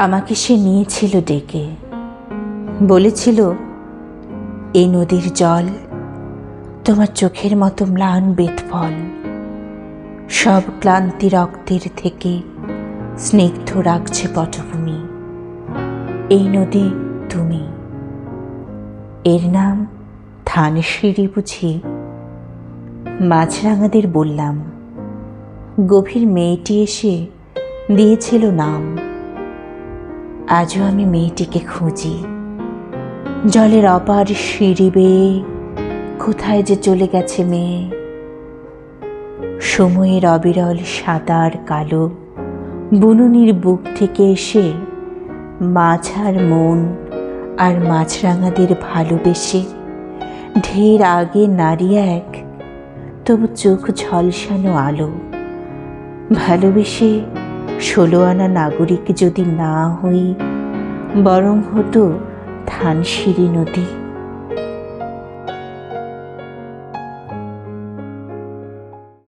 আমাকে সে নিয়েছিল ডেকে। বলেছিল এই নদীর জল, তোমার চোখের মতো ম্লান বেতফল সব ক্লান্তি রক্তের থেকে স্নিগ্ধ রাখছে পটভূমি। এই নদী তুমি। এর নাম ধানসিঁড়ি বুঝি। মাছরাঙাদের বললাম, গভীর মেয়েটি এসে দিয়েছিল নাম। আজও আমি মেয়েটিকে খুঁজি। জলের অপার সিঁড়ি বেয়ে কোথায় যে চলে গেছে মেয়ে। সময়ের অবিরল সাদার কালো, বুনুনির বুক থেকে এসে মাঝার মন আর মাছরাঙাদের ভালোবেসে ঢের আগে নারী এক, তবু চোখ ঝলসানো আলো, ভালোবেসে ষোলো আনা নাগরিক যদি না হই বরং হতো ধানসিঁড়ি নদী।